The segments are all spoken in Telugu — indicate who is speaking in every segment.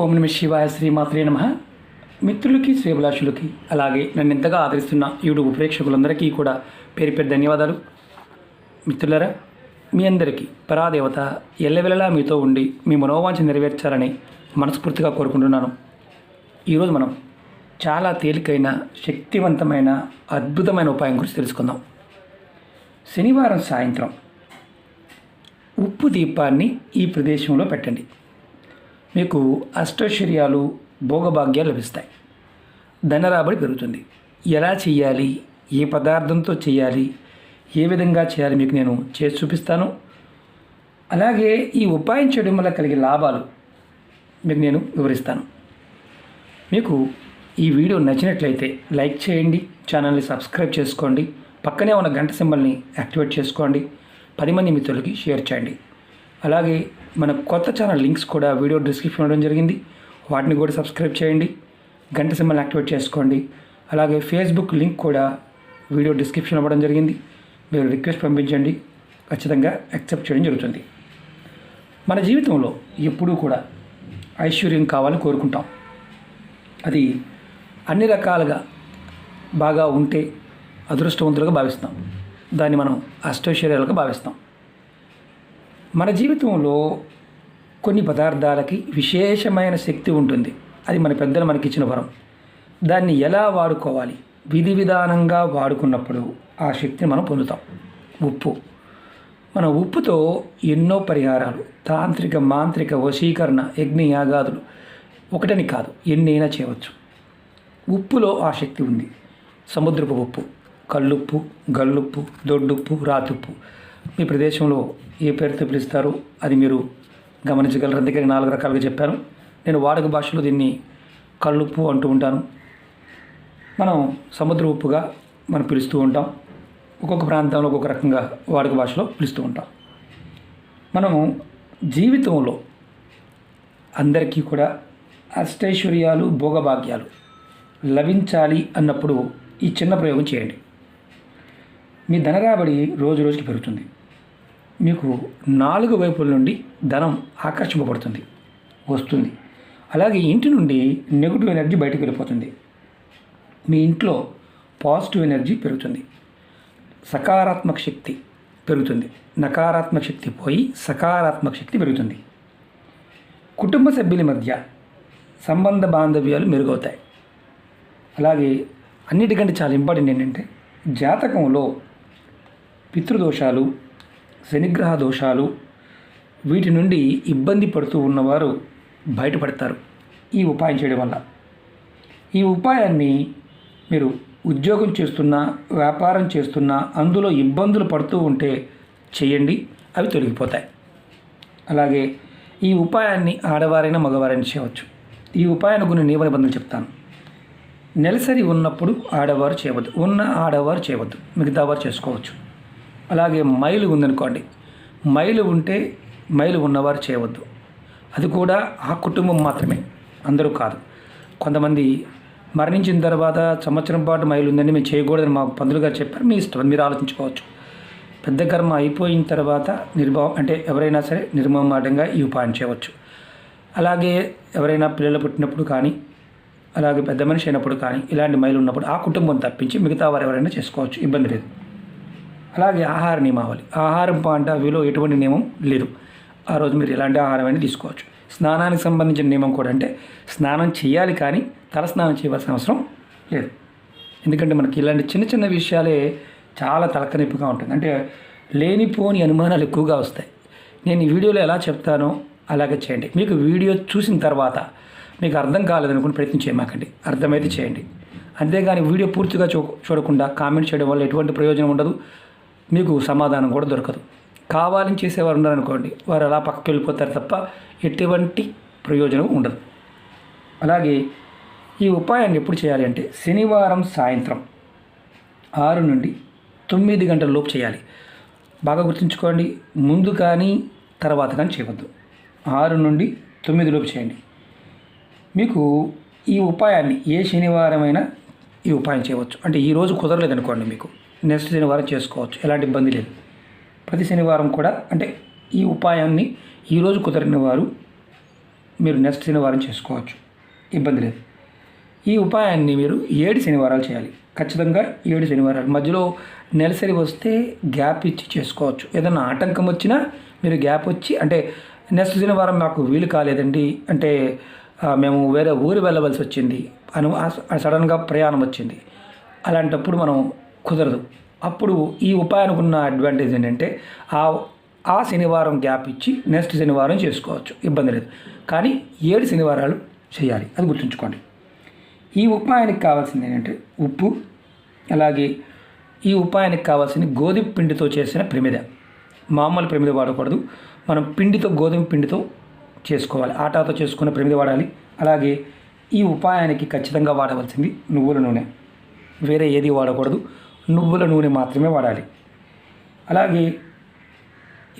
Speaker 1: ఓం నమ శివాయ శ్రీమాత్రే నమ. మిత్రులకి శ్రీభిలాషులకి అలాగే నన్ను ఎంతగా ఆదరిస్తున్న యూట్యూబ్ ప్రేక్షకులందరికీ కూడా పేరు పేరు ధన్యవాదాలు. మిత్రులరా మీ అందరికీ పరాదేవత ఎల్లవెల్లలా మీతో ఉండి మీ మనోవాంఛ నెరవేర్చాలని మనస్ఫూర్తిగా కోరుకుంటున్నాను. ఈరోజు మనం చాలా తేలికైన శక్తివంతమైన అద్భుతమైన ఉపాయం గురించి తెలుసుకుందాం. శనివారం సాయంత్రం ఉప్పు దీపాన్ని ఈ ప్రదేశంలో పెట్టండి. మీకు అష్టైశ్వర్యాలు భోగభాగ్యాలు లభిస్తాయి. ధనరాబడి పెరుగుతుంది. ఎలా చేయాలి ఏ పదార్థంతో చేయాలి ఏ విధంగా చేయాలి మీకు నేను చేసి చూపిస్తాను. అలాగే ఈ ఉపాయం చేయడం వల్ల కలిగే లాభాలు మీకు నేను వివరిస్తాను. మీకు ఈ వీడియో నచ్చినట్లయితే లైక్ చేయండి ఛానల్ని సబ్స్క్రైబ్ చేసుకోండి పక్కనే ఉన్న గంట సింబల్ని యాక్టివేట్ చేసుకోండి పది మంది మిత్రులకి షేర్ చేయండి. అలాగే మన కొత్త ఛానల్ లింక్స్ కూడా వీడియో డిస్క్రిప్షన్ ఇవ్వడం జరిగింది. వాటిని కూడా సబ్స్క్రైబ్ చేయండి. గంట సింబల్ యాక్టివేట్ చేసుకోండి. అలాగే ఫేస్బుక్ లింక్ కూడా వీడియో డిస్క్రిప్షన్ ఇవ్వడం జరిగింది. మీరు రిక్వెస్ట్ పంపించండి. ఖచ్చితంగా యాక్సెప్ట్ చేయడం జరుగుతుంది. మన జీవితంలో ఎప్పుడూ కూడా ఐశ్వర్యం కావాలని కోరుకుంటాం. అది అన్ని రకాలుగా బాగా ఉంటే అదృష్టవంతులుగా భావిస్తాం. దాన్ని మనం అష్టైశ్వర్యాలుగా భావిస్తాం. మన జీవితంలో కొన్ని పదార్థాలకి విశేషమైన శక్తి ఉంటుంది. అది మన పెద్దలు మనకి ఇచ్చిన వరం. దాన్ని ఎలా వాడుకోవాలి? విధి విధానంగా వాడుకున్నప్పుడు ఆ శక్తిని మనం పొందుతాం. ఉప్పు. మన ఉప్పుతో ఎన్నో పరిహారాలు తాంత్రిక మాంత్రిక వశీకరణ యజ్ఞ యాగాదులు ఒకటని కాదు ఎన్నైనా చేయవచ్చు. ఉప్పులో ఆ శక్తి ఉంది. సముద్రపు ఉప్పు కళ్ళుప్పు గల్లుప్పు దొడ్డుప్పు రాతుప్పు. మీ ప్రదేశంలో ఏ పేరుతో పిలుస్తారు అది మీరు గమనించగలరు. అందుకే నేను నాలుగు రకాలుగా చెప్పాను. నేను వాడుక భాషలో దీన్ని కల్లుప్పు అంటూ ఉంటాను. మనం సముద్ర ఉప్పుగా మనం పిలుస్తూ ఉంటాం. ఒక్కొక్క ప్రాంతంలో ఒక్కొక్క రకంగా వాడుక భాషలో పిలుస్తూ ఉంటాం. మనము జీవితంలో అందరికీ కూడా అష్టైశ్వర్యాలు భోగభాగ్యాలు లభించాలి అన్నప్పుడు ఈ చిన్న ప్రయోగం చేయండి. మీ ధనరాబడి రోజు రోజుకి పెరుగుతుంది. మీకు నాలుగు వైపుల నుండి ధనం ఆకర్షింపబడుతుంది వస్తుంది. అలాగే ఇంటి నుండి నెగిటివ్ ఎనర్జీ బయటకు వెళ్ళిపోతుంది. మీ ఇంట్లో పాజిటివ్ ఎనర్జీ పెరుగుతుంది. సకారాత్మక శక్తి పెరుగుతుంది. నకారాత్మక శక్తి పోయి సకారాత్మక శక్తి పెరుగుతుంది. కుటుంబ సభ్యుల మధ్య సంబంధ బాంధవ్యాలు మెరుగవుతాయి. అలాగే అన్నిటికంటే చాలా ఇంపార్టెంట్ ఏంటంటే జాతకంలో పితృదోషాలు శనిగ్రహ దోషాలు వీటి నుండి ఇబ్బంది పడుతూ ఉన్నవారు బయటపడతారు ఈ ఉపాయం చేయడం వల్ల. ఈ ఉపాయాన్ని మీరు ఉద్యోగం చేస్తున్నా వ్యాపారం చేస్తున్నా అందులో ఇబ్బందులు పడుతూ ఉంటే చేయండి అవి తొలగిపోతాయి. అలాగే ఈ ఉపాయాన్ని ఆడవారైనా మగవారైనా చేయవచ్చు. ఈ ఉపాయాన్ని కొన్ని నియమ నిబంధనలు చెప్తాను. నెలసరి ఉన్నప్పుడు ఆడవారు చేయవద్దు. ఉన్న ఆడవారు చేయవద్దు. మిగతా వారు చేసుకోవచ్చు. అలాగే మైలు ఉందనుకోండి మైలు ఉంటే మైలు ఉన్నవారు చేయవద్దు. అది కూడా ఆ కుటుంబం మాత్రమే అందరూ కాదు. కొంతమంది మరణించిన తర్వాత సంవత్సరం పాటు మైలు ఉందని మేము చేయకూడదని మా పందులుగా గారు చెప్పారు మీ ఇష్టం మీరు ఆలోచించుకోవచ్చు. పెద్ద కర్మ అయిపోయిన తర్వాత నిర్భావం అంటే ఎవరైనా సరే నిర్మమాటంగా ఈ ఉపాయం చేయవచ్చు. అలాగే ఎవరైనా పిల్లలు పుట్టినప్పుడు కానీ అలాగే పెద్ద మనిషి అయినప్పుడు కానీ ఇలాంటి మైలు ఉన్నప్పుడు ఆ కుటుంబం తప్పించి మిగతా వారు ఎవరైనా చేసుకోవచ్చు ఇబ్బంది లేదు. అలాగే ఆహార నియమావళి. ఆహారం పాంట అవిలో ఎటువంటి నియమం లేదు. ఆ రోజు మీరు ఎలాంటి ఆహారం అయినా తీసుకోవచ్చు. స్నానానికి సంబంధించిన నియమం కూడా అంటే స్నానం చేయాలి కానీ తల స్నానం చేయవలసిన అవసరం లేదు. ఎందుకంటే మనకి ఇలాంటి చిన్న చిన్న విషయాలే చాలా తలకనిప్పుగా ఉంటుంది. అంటే లేనిపోని అనుమానాలు ఎక్కువగా వస్తాయి. నేను ఈ వీడియోలో ఎలా చెప్తానో అలాగే చేయండి. మీకు వీడియో చూసిన తర్వాత మీకు అర్థం కాలేదనుకుని ప్రయత్నం చేయమాకండి అర్థమైతే చేయండి. అంతేగాని వీడియో పూర్తిగా చూ చూడకుండా కామెంట్ చేయడం వల్ల ఎటువంటి ప్రయోజనం ఉండదు. మీకు సమాధానం కూడా దొరకదు. కావాలని చేసేవారు ఉన్నారనుకోండి వారు అలా పక్కకి వెళ్ళిపోతారు తప్ప ఎటువంటి ప్రయోజనం ఉండదు. అలాగే ఈ ఉపాయాన్ని ఎప్పుడు చేయాలి అంటే శనివారం సాయంత్రం ఆరు నుండి తొమ్మిది గంటల లోపు చేయాలి. బాగా గుర్తుంచుకోండి ముందు కానీ తర్వాత కానీ చేయవద్దు. ఆరు నుండి తొమ్మిది లోపు చేయండి. మీకు ఈ ఉపాయాన్ని ఏ శనివారమైనా ఈ ఉపాయం చేయవచ్చు. అంటే ఈ రోజు కుదరలేదనుకోండి మీకు. నెక్స్ట్ శనివారం చేసుకోవచ్చు. ఎలాంటి ఇబ్బంది లేదు. ప్రతి శనివారం కూడా అంటే ఈ ఉపాయాన్ని ఈరోజు కుదరని వారు మీరు నెక్స్ట్ శనివారం చేసుకోవచ్చు. ఇబ్బంది లేదు. ఈ ఉపాయాన్ని మీరు ఏడు శనివారాలు చేయాలి. ఖచ్చితంగా ఏడు శనివారాలు. మధ్యలో నెలసరి వస్తే గ్యాప్ ఇచ్చి చేసుకోవచ్చు. ఏదైనా ఆటంకం వచ్చినా మీరు గ్యాప్ వచ్చి అంటే నెక్స్ట్ శనివారం మాకు వీలు కాలేదండి అంటే మేము వేరే ఊరు వెళ్ళవలసి వచ్చింది. అను సడన్గా ప్రయాణం వచ్చింది. అలాంటప్పుడు మనం కుదరదు. అప్పుడు ఈ ఉపాయానికి ఉన్న అడ్వాంటేజ్ ఏంటంటే ఆ ఆ శనివారం గ్యాప్ ఇచ్చి నెక్స్ట్ శనివారం చేసుకోవచ్చు. ఇబ్బంది లేదు. కానీ ఏడు శనివారాలు చేయాలి. అది గుర్తుంచుకోండి. ఈ ఉపాయానికి కావాల్సింది ఏంటంటే ఉప్పు అలాగే ఈ ఉపాయానికి కావాల్సిన గోధుమ పిండితో చేసిన ప్రమిద. మామూలు ప్రమిద వాడకూడదు. మనం పిండితో గోధుమ పిండితో చేసుకోవాలి. ఆటాతో చేసుకున్న ప్రమిద వాడాలి. అలాగే ఈ ఉపాయానికి ఖచ్చితంగా వాడవలసింది నువ్వుల నూనె. వేరే ఏది వాడకూడదు. నువ్వుల నూనె మాత్రమే వాడాలి. అలాగే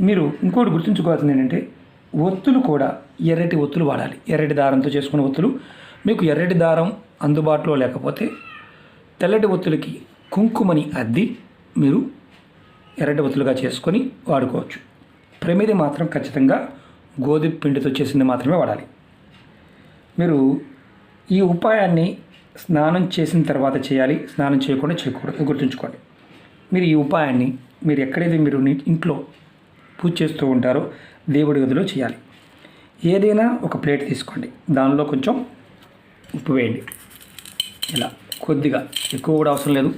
Speaker 1: మీరు ఇంకోటి గుర్తుంచుకోవాల్సింది ఏంటంటే ఒత్తులు కూడా ఎర్రటి ఒత్తులు వాడాలి. ఎర్రటి దారంతో చేసుకున్న ఒత్తులు. మీకు ఎర్రటి దారం అందుబాటులో లేకపోతే తెల్లటి ఒత్తులకి కుంకుమని అద్ది మీరు ఎర్రటి ఒత్తులుగా చేసుకొని వాడుకోవచ్చు. ప్రమిది మాత్రం ఖచ్చితంగా గోధుమ పిండితో చేసింది మాత్రమే వాడాలి. మీరు ఈ ఉపాయాన్ని స్నానం చేసిన తర్వాత చేయాలి. స్నానం చేయకుండా చేయకూడదు గుర్తుంచుకోండి. మీరు ఈ ఉపాయాన్ని మీరు ఎక్కడైతే మీరు ఇంట్లో పూజ చేస్తూ ఉంటారో దేవుడి గదిలో చేయాలి. ఏదైనా ఒక ప్లేట్ తీసుకోండి. దానిలో కొంచెం ఉప్పు వేయండి. ఇలా కొద్దిగా ఎక్కువ కూడా అవసరం లేదు.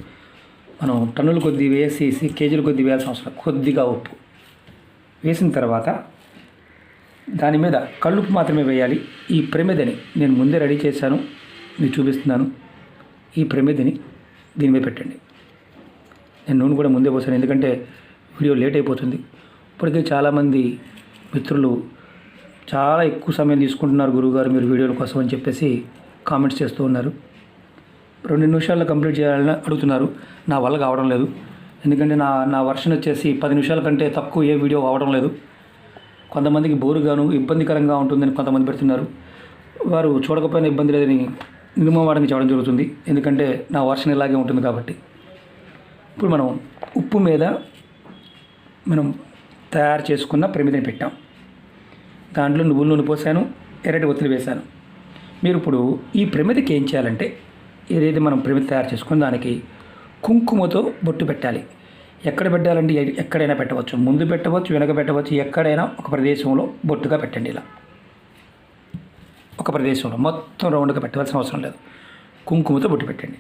Speaker 1: మనం టన్నులు కొద్ది వేసేసి కేజీలు కొద్ది వేయాల్సిన అవసరం కొద్దిగా ఉప్పు వేసిన తర్వాత దాని మీద కళ్ళుప్పు మాత్రమే వేయాలి. ఈ ప్రమిదని నేను ముందే రెడీ చేశాను. మీకు చూపిస్తున్నాను. ఈ ప్రమిదని దీని మీద పెట్టండి. నేను నూనె కూడా ముందే పోసాను. ఎందుకంటే వీడియో లేట్ అయిపోతుంది. ఇప్పటికే చాలామంది మిత్రులు చాలా ఎక్కువ సమయం తీసుకుంటున్నారు గురువుగారు మీరు వీడియోల కోసం అని చెప్పేసి కామెంట్స్ చేస్తూ ఉన్నారు. రెండు నిమిషాల్లో కంప్లీట్ చేయాలని అడుగుతున్నారు. నా వల్ల కావడం లేదు. ఎందుకంటే నా నా వర్షన్ వచ్చేసి పది నిమిషాల కంటే తక్కువ ఏ వీడియో అవడం లేదు. కొంతమందికి బోరుగాను ఇబ్బందికరంగా ఉంటుందని కొంతమంది పెడుతున్నారు. వారు చూడకపోయినా ఇబ్బంది లేదని నిర్మమాడానికి చేయడం జరుగుతుంది. ఎందుకంటే నా వర్షన్ ఇలాగే ఉంటుంది కాబట్టి. ఇప్పుడు మనం ఉప్పు మీద మనం తయారు చేసుకున్న ప్రమిదని పెట్టాం. దాంట్లో నువ్వులు నూనె పోసాను ఎర్రటి ఒత్తిడి వేశాను మీరు ఇప్పుడు ఈ ప్రమిదకి ఏం చేయాలంటే ఏదైతే మనం ప్రమిద తయారు చేసుకున్న దానికి కుంకుమతో బొట్టు పెట్టాలి. ఎక్కడ పెట్టాలంటే ఎక్కడైనా పెట్టవచ్చు. ముందు పెట్టవచ్చు వెనక పెట్టవచ్చు ఎక్కడైనా ఒక ప్రదేశంలో బొట్టుగా పెట్టండి ఇలా. ఒక ప్రదేశంలో మొత్తం రౌండ్గా పెట్టవలసిన అవసరం లేదు. కుంకుమతో బొట్టు పెట్టండి.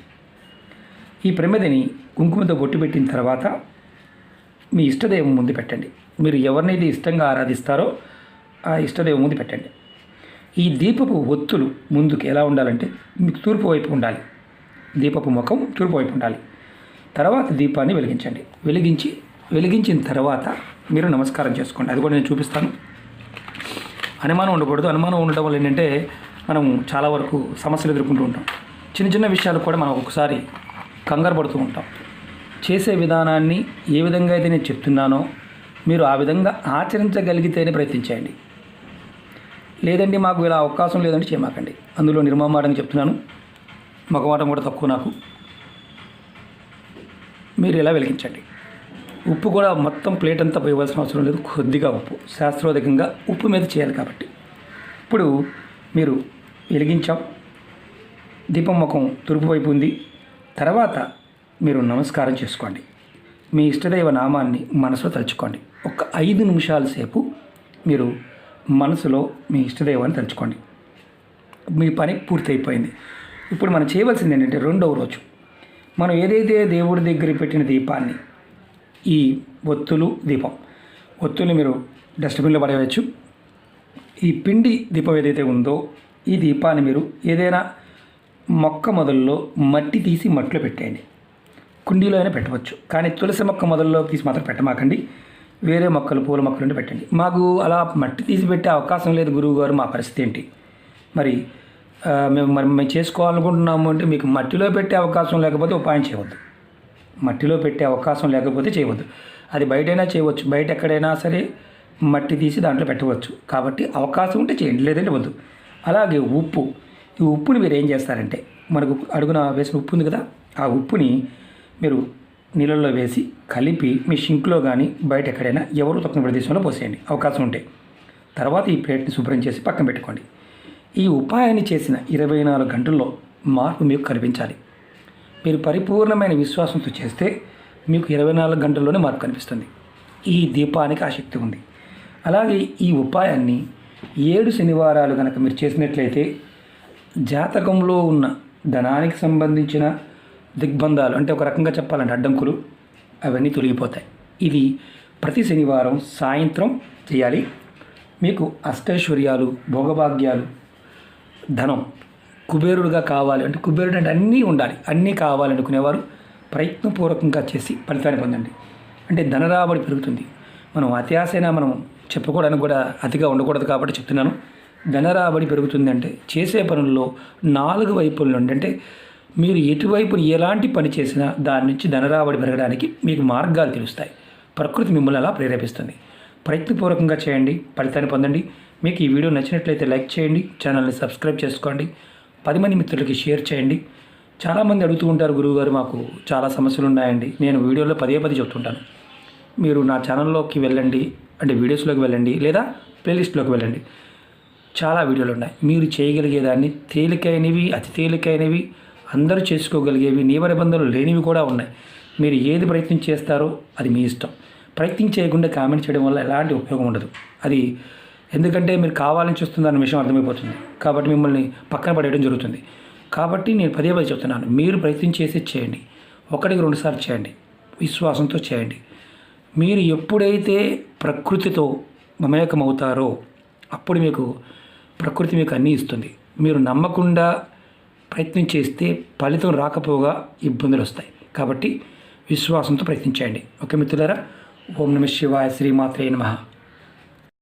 Speaker 1: ఈ ప్రమిదని కుంకుమతో బొట్టు పెట్టిన తర్వాత మీ ఇష్టదైవం ముందు పెట్టండి. మీరు ఎవరినైతే ఇష్టంగా ఆరాధిస్తారో ఆ ఇష్టదైవం ముందు పెట్టండి. ఈ దీపపు ఒత్తులు ముందుకు ఎలా ఉండాలంటే మీకు తూర్పు వైపు ఉండాలి. దీపపు ముఖం తూర్పు వైపు ఉండాలి. తర్వాత దీపాన్ని వెలిగించండి. వెలిగించి వెలిగించిన తర్వాత మీరు నమస్కారం చేసుకోండి. అది కూడా నేను చూపిస్తాను. అనుమానం ఉండకూడదు. అనుమానం ఉండటం వల్ల ఏంటంటే మనం చాలా వరకు సమస్యలు ఎదుర్కొంటూ ఉంటాం. చిన్న చిన్న విషయాలు కూడా మనం ఒకసారి కంగారు పడుతూ ఉంటాం. చేసే విధానాన్ని ఏ విధంగా అయితే నేను చెప్తున్నానో మీరు ఆ విధంగా ఆచరించగలిగితేనే ప్రయత్నించండి లేదండి మాకు ఇలా అవకాశం లేదంటే చేయమాకండి అందులో నిర్మమాటని చెప్తున్నాను. మగవాటం కూడా తక్కువ నాకు. మీరు ఇలా వెలిగించండి. ఉప్పు కూడా మొత్తం ప్లేట్ అంతా పోయవలసిన అవసరం లేదు. కొద్దిగా ఉప్పు. శాస్త్రోదకంగా ఉప్పు మీద చేయాలి కాబట్టి. ఇప్పుడు మీరు వెలిగించాం. దీపం ముఖం తూర్పు వైపు ఉంది. తర్వాత మీరు నమస్కారం చేసుకోండి. మీ ఇష్టదైవ నామాన్ని మనసులో తలుచుకోండి. ఒక ఐదు నిమిషాల సేపు మీరు మనసులో మీ ఇష్టదైవాన్ని తలుచుకోండి. మీ పని పూర్తయిపోయింది. ఇప్పుడు మనం చేయవలసింది ఏంటంటే రెండవ రోజు. మనం ఏదైతే దేవుడి దగ్గర పెట్టిన దీపాన్ని ఈ ఒత్తులు దీపం ఒత్తులు మీరు డస్ట్బిన్లో పడేయవచ్చు. ఈ పిండి దీపం ఏదైతే ఉందో ఈ దీపాన్ని మీరు ఏదైనా మొక్క మొదల్లో మట్టి తీసి మట్టిలో పెట్టేయండి. కుండీలో అయినా పెట్టవచ్చు. కానీ తులసి మొక్క మొదల్లో తీసి మాత్రం పెట్టమాకండి. వేరే మొక్కలు పూల మొక్కలు పెట్టండి. మాకు అలా మట్టి తీసి పెట్టే అవకాశం లేదు గురువు గారు మా పరిస్థితి ఏంటి? మరి మేము మరి మేము చేసుకోవాలనుకుంటున్నాము అంటే మీకు మట్టిలో పెట్టే అవకాశం లేకపోతే ఉపాయం చేయవద్దు. మట్టిలో పెట్టే అవకాశం లేకపోతే చేయవద్దు. అది బయటైనా చేయవచ్చు. బయట ఎక్కడైనా సరే మట్టి తీసి దాంట్లో పెట్టవచ్చు. కాబట్టి అవకాశం ఉంటే చేయండి. లేదంటే వద్దు. అలాగే ఉప్పు. ఈ ఉప్పుని మీరు ఏం చేస్తారంటే మనకు అడుగున వేసిన ఉప్పు ఉంది కదా ఆ ఉప్పుని మీరు నీళ్ళల్లో వేసి కలిపి మీ షింక్లో కానీ బయట ఎక్కడైనా ఎవరు తక్కువ ప్రదేశంలో పోసేయండి. అవకాశం ఉంటే. తర్వాత ఈ ప్లేట్ని శుభ్రం చేసి పక్కన పెట్టుకోండి. ఈ ఉపాయాన్ని చేసిన ఇరవై నాలుగు గంటల్లో మార్పు మీకు కనిపించాలి. మీరు పరిపూర్ణమైన విశ్వాసంతో చేస్తే మీకు ఇరవై నాలుగు గంటల్లోనే మార్పు కనిపిస్తుంది. ఈ దీపానికి ఆసక్తి ఉంది. అలాగే ఈ ఉపాయాన్ని ఏడు శనివారాలు కనుక మీరు చేసినట్లయితే జాతకంలో ఉన్న ధనానికి సంబంధించిన దిగ్బంధాలు అంటే ఒక రకంగా చెప్పాలంటే అడ్డంకులు అవన్నీ తొలగిపోతాయి. ఇది ప్రతి శనివారం సాయంత్రం చేయాలి. మీకు అష్టైశ్వర్యాలు భోగభాగ్యాలు ధనం. కుబేరుడుగా కావాలి అంటే కుబేరుడు అంటే అన్నీ ఉండాలి. అన్నీ కావాలనుకునేవారు ప్రయత్నపూర్వకంగా చేసి ఫలితాన్ని పొందండి. అంటే ధన రాబడి పెరుగుతుంది. మనం అత్యాశైనా మనం చెప్పుకోవడానికి కూడా అతిగా ఉండకూడదు కాబట్టి చెప్తున్నాను. ధనరాబడి పెరుగుతుంది అంటే చేసే పనుల్లో నాలుగు వైపుల నుండి అంటే మీరు ఎటువైపు ఎలాంటి పని చేసినా దాని నుంచి ధన రాబడి పెరగడానికి మీకు మార్గాలు తెలుస్తాయి. ప్రకృతి మిమ్మల్ని అలా ప్రేరేపిస్తుంది. ప్రయత్నపూర్వకంగా చేయండి. ఫలితాన్ని పొందండి. మీకు ఈ వీడియో నచ్చినట్లయితే లైక్ చేయండి ఛానల్ని సబ్స్క్రైబ్ చేసుకోండి పది మంది మిత్రులకి షేర్ చేయండి. చాలామంది అడుగుతూ ఉంటారు గురువుగారు మాకు చాలా సమస్యలు ఉన్నాయండి నేను వీడియోలో పదే పదే చెప్తుంటాను. మీరు నా ఛానల్లోకి వెళ్ళండి అంటే వీడియోస్లోకి వెళ్ళండి లేదా ప్లేలిస్ట్లోకి వెళ్ళండి. చాలా వీడియోలు ఉన్నాయి. మీరు చేయగలిగేదాన్ని తేలికైనవి అతి తేలికైనవి అందరూ చేసుకోగలిగేవి నియమ నిబంధనలు లేనివి కూడా ఉన్నాయి. మీరు ఏది ప్రయత్నం చేస్తారో అది మీ ఇష్టం. ప్రయత్నం చేయకుండా కామెంట్ చేయడం వల్ల ఎలాంటి ఉపయోగం ఉండదు. అది ఎందుకంటే మీరు కావాలని చూస్తుందన్న విషయం అర్థమైపోతుంది. కాబట్టి మిమ్మల్ని పక్కన పడేయడం జరుగుతుంది. కాబట్టి నేను పదే పదే చెప్తున్నాను. మీరు ప్రయత్నం చేసి చేయండి. ఒకటికి రెండుసార్లు చేయండి. విశ్వాసంతో చేయండి. మీరు ఎప్పుడైతే ప్రకృతితో మమేకమవుతారో అప్పుడు మీకు ప్రకృతి మీకు అన్నీ ఇస్తుంది. మీరు నమ్మకుండా ప్రయత్నం చేస్తే ఫలితం రాకపోగా ఇబ్బందులు వస్తాయి. కాబట్టి విశ్వాసంతో ప్రయత్నించండి ఓకే మిత్రులారా? ఓం నమ శివాయ శ్రీమాత్రే నమః.